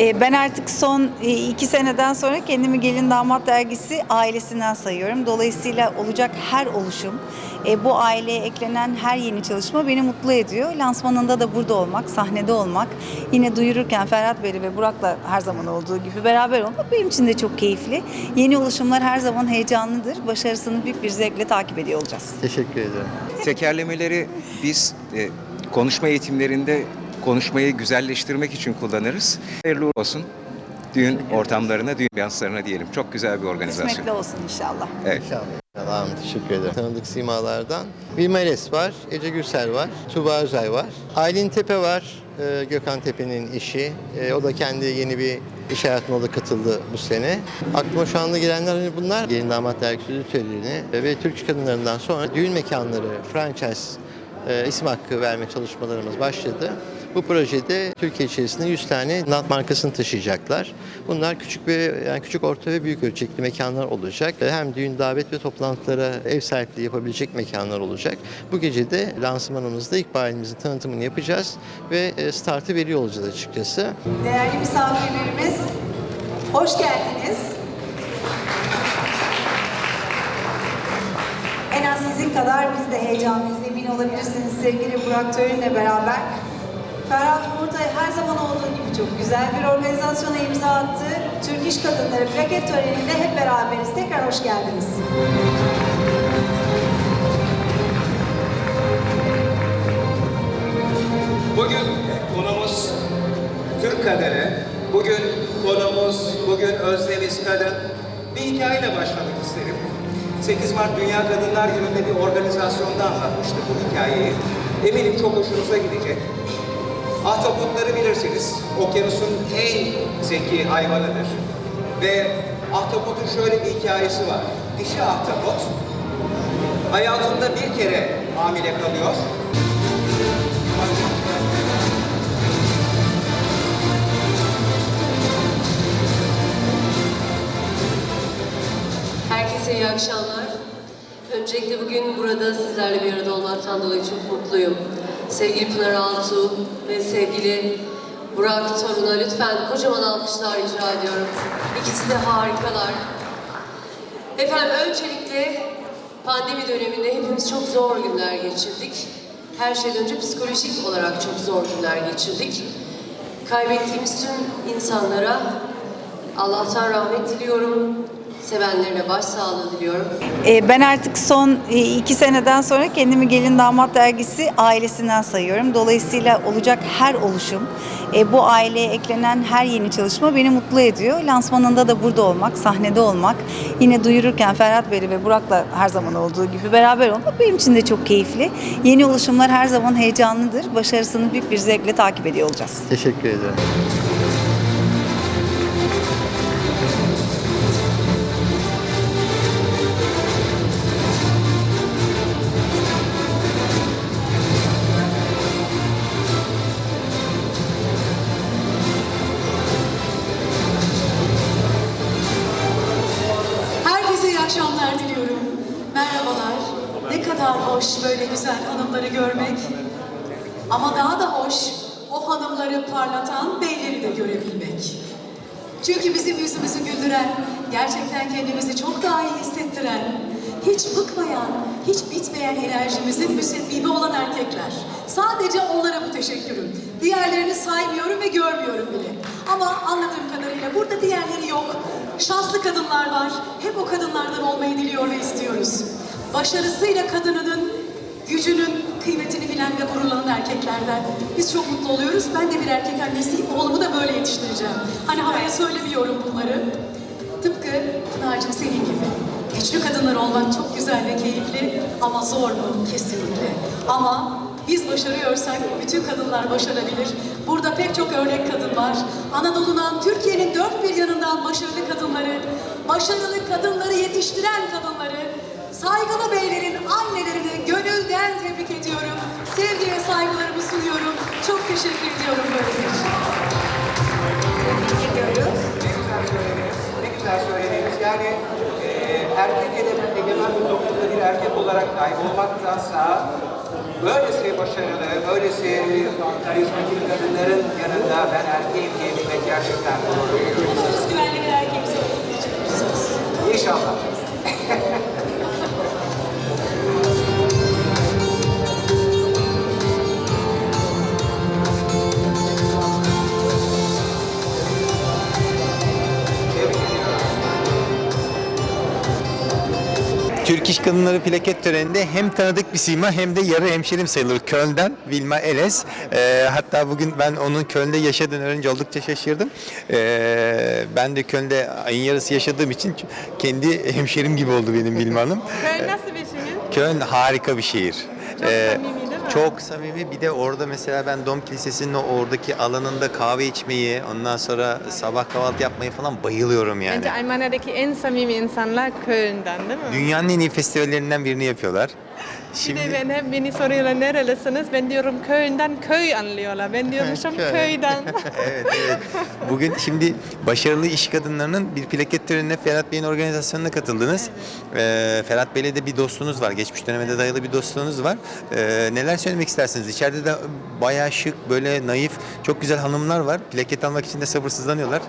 Ee, Ben artık son e, iki seneden sonra kendimi Gelin Damat Dergisi ailesinden sayıyorum. Dolayısıyla olacak her oluşum, e, bu aileye eklenen her yeni çalışma beni mutlu ediyor. Lansmanında da burada olmak, sahnede olmak, yine duyururken Ferhat Bey'le ve Burak'la her zaman olduğu gibi beraber olmak benim için de çok keyifli. Yeni oluşumlar her zaman heyecanlıdır. Başarısını büyük bir zevkle takip ediyor olacağız. Teşekkür ederim. Tekerlemeleri biz e, konuşma eğitimlerinde konuşmayı güzelleştirmek için kullanırız. Hayırlı olsun düğün ortamlarına, düğün yanslarına diyelim. Çok güzel bir organizasyon. Kısmetli olsun inşallah. Evet. İnşallah. Tamam, teşekkür ederim. Tanıdık simalardan. Vilma Eres var, Ece Gürsel var, Tuba Özay var. Aylin Tepe var, e, Gökhan Tepe'nin işi. E, o da kendi yeni bir iş hayatına da katıldı bu sene. Aklıma şu anda gelenler hani bunlar. Gelin Damat Dergisi Töreni ve Türk Kadınlarından sonra düğün mekanları, franchise e, isim hakkı verme çalışmalarımız başladı. Bu projede Türkiye içerisinde 100 tane nat markasını taşıyacaklar. Bunlar küçük ve yani küçük orta ve büyük ölçekli mekanlar olacak. Hem düğün davet ve toplantılara ev sahipliği yapabilecek mekanlar olacak. Bu gece de lansmanımızda ilk bayilimizin tanıtımını yapacağız ve e, startı veriyor olacağız açıkçası. Değerli misafirlerimiz, hoş geldiniz. En az sizin kadar biz de heyecanlıyız, emin olabilirsiniz sevgili Burak Tören'le beraber. Ferhat Umurtay her zaman olduğu gibi çok güzel bir organizasyona imza attı. Türk İş Kadınları plaket töreninde hep beraberiz. Tekrar hoş geldiniz. Bugün konumuz Türk kadını. Bugün konumuz, bugün özlemiz kadın. Bir hikayeyle başlamak isterim. 8 Mart Dünya Kadınlar Günü'nde bir organizasyonda anlatmıştık bu hikayeyi. Eminim çok hoşunuza gidecek. Ahtapotları bilirsiniz. Okyanusun en zeki hayvanıdır. Ve ahtapotun şöyle bir hikayesi var. Dişi ahtapot hayatında bir kere hamile kalıyor. Herkese iyi akşamlar. Öncelikle bugün burada sizlerle bir arada olmaktan dolayı çok mutluyum. Sevgili Pınar Altuğ ve sevgili Burak Torun'a lütfen kocaman alkışlar rica ediyorum. İkisi de harikalar. Efendim öncelikle pandemi döneminde hepimiz çok zor günler geçirdik. Her şeyden önce psikolojik olarak çok zor günler geçirdik. Kaybettiğimiz tüm insanlara Allah'tan rahmet diliyorum. Sevenlerine başsağlığı diliyorum. Ee, Ben artık son e, iki seneden sonra kendimi Gelin Damat Dergisi ailesinden sayıyorum. Dolayısıyla olacak her oluşum, e, bu aileye eklenen her yeni çalışma beni mutlu ediyor. Lansmanında da burada olmak, sahnede olmak, yine duyururken Ferhat Bey'le ve Burak'la her zaman olduğu gibi beraber olmak benim için de çok keyifli. Yeni oluşumlar her zaman heyecanlıdır. Başarısını büyük bir zevkle takip ediyor olacağız. Teşekkür ederim. Akşamlar diliyorum. Merhabalar. Ne kadar hoş böyle güzel hanımları görmek. Ama daha da hoş o hanımları parlatan beyleri de görebilmek. Çünkü bizim yüzümüzü güldüren, gerçekten kendimizi çok daha iyi hissettiren, hiç bıkmayan, hiç bitmeyen enerjimizin müsebbibi olan erkekler. Sadece onlara bu teşekkürüm. Diğerlerini saymıyorum ve görmüyorum bile. Ama anladığım kadarıyla burada diğerleri yok. Şanslı kadınlar var. Hep o kadınlardan olmayı diliyor ve istiyoruz. Başarısıyla kadınının gücünün kıymetini bilen ve gururlanan erkeklerden. Biz çok mutlu oluyoruz. Ben de bir erkek annesiyim. Oğlumu da böyle yetiştireceğim. Hani havaya söylemiyorum bunları. Tıpkı Pınar'cığım senin. Güçlü kadınlar olmak çok güzel ve keyifli ama zor mu? Kesinlikle. Ama biz başarıyorsak bütün kadınlar başarabilir. Burada pek çok örnek kadın var. Anadolu'dan, Türkiye'nin dört bir yanından başarılı kadınları, başarılı kadınları yetiştiren kadınları, saygılı beylerin annelerini gönülden tebrik ediyorum. Sevgi ve saygılarımı sunuyorum. Çok teşekkür ediyorum böyle bir Ne güzel söylediniz. Ne güzel söylediniz. Yani e, erkek egemen, egemen bir toplumda bir erkek olarak kaybolmaktansa böylesi başarılı, böylesi karizmatik kadınların yanında ben erkeğim diyebilmek gerçekten gurur veriyor. Türk İş Kadınları plaket töreninde hem tanıdık bir sima hem de yarı hemşerim sayılır. Köln'den Vilma Eles. Ee, hatta bugün ben onun Köln'de yaşadığını öğrenince oldukça şaşırdım. Ee, ben de Köln'de ayın yarısı yaşadığım için kendi hemşerim gibi oldu benim Vilma Hanım. Köln nasıl bir şehir? Köln harika bir şehir. Çok Ee, samimi? Çok samimi. Bir de orada mesela ben Dom Kilisesi'nin o oradaki alanında kahve içmeyi, ondan sonra sabah kahvaltı yapmayı falan bayılıyorum yani. Bence Almanya'daki en samimi insanlar Köln'den değil mi? Dünyanın en iyi festivallerinden birini yapıyorlar. Bir de ben hep beni soruyorlar nerelisiniz? Ben diyorum Köln'den köy anlıyorlar. Ben diyormuşum Köy. köyden. evet, evet. Bugün şimdi başarılı iş kadınlarının bir plaket törenine Ferhat Bey'in organizasyonuna katıldınız. Ee, Ferhat Bey'le de bir dostluğunuz var. Geçmiş dönemde dayalı bir dostluğunuz var. Ee, neler söylemek istersiniz? İçeride de bayağı şık, böyle naif, çok güzel hanımlar var. Plaket almak için de sabırsızlanıyorlar.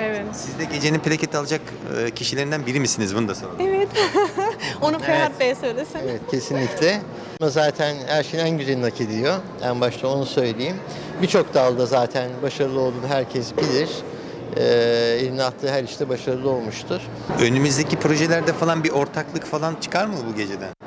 Evet. Siz de gecenin plaket alacak e, kişilerinden biri misiniz? Bunu da soralım. Evet. Onu Ferhat Bey söylesin. Evet kesinlikle. Ama Zaten her şeyin en güzelini hak ediyor. En başta onu söyleyeyim. Birçok dalda zaten başarılı olduğunu herkes bilir. Ee, eline attığı her işte başarılı olmuştur. Önümüzdeki projelerde falan bir ortaklık falan çıkar mı bu geceden?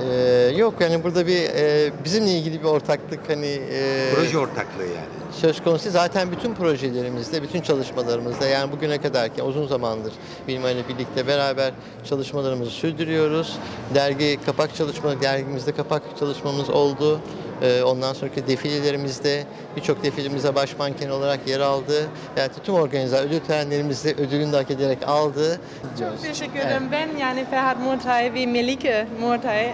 Ee, yok yani burada bir e, bizimle ilgili bir ortaklık hani e, Proje ortaklığı yani. söz konusu. Zaten bütün projelerimizde, bütün çalışmalarımızda yani bugüne kadarki uzun zamandır Bilma ile birlikte beraber çalışmalarımızı sürdürüyoruz. Dergi kapak çalışma, dergimizde kapak çalışmamız oldu. Ee, Ondan sonraki defilelerimizde birçok defilemizde baş manken olarak yer aldı. Yani tüm organizasyon ödül törenlerimizde ödülünü de hak ederek aldı. Çok teşekkür ederim. Ben yani Ferhat Murtay ve Melike Murtay e,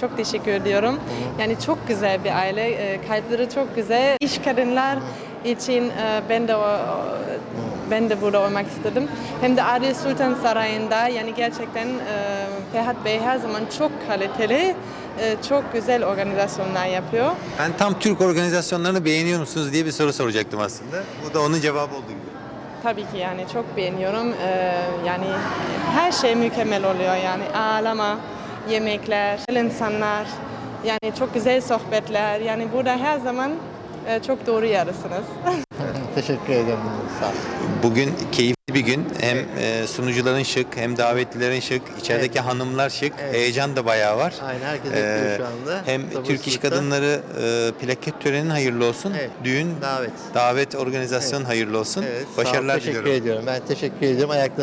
çok teşekkür ediyorum. Yani çok güzel bir aile. Kalpleri çok güzel. İş kadınlar için ben de ben de burada olmak istedim. Hem de Adil Sultan Sarayı'nda yani gerçekten e, Ferhat Bey her zaman çok kaliteli, e, çok güzel organizasyonlar yapıyor. Ben tam Türk organizasyonlarını beğeniyor musunuz diye bir soru soracaktım aslında. Bu da onun cevabı oldu gibi. Tabii ki yani çok beğeniyorum. Ee, yani her şey mükemmel oluyor yani ağlama, yemekler, insanlar, yani çok güzel sohbetler. Yani burada her zaman e, çok doğru yarısınız. Teşekkür ederim. Sağ olun. Bugün keyifli bir gün. Hem e, sunucuların şık hem davetlilerin şık. İçerideki hanımlar şık. Evet. Heyecan da bayağı var. Aynen herkes Ee, bekliyor şu anda. Hem Türk İş. Kadınları e, plaket töreninin hayırlı olsun. Evet. Düğün, Davet. davet organizasyon hayırlı olsun. Evet, sağ. Başarılar teşekkür diliyorum. ediyorum. Ben teşekkür ediyorum. Ayaklarınıza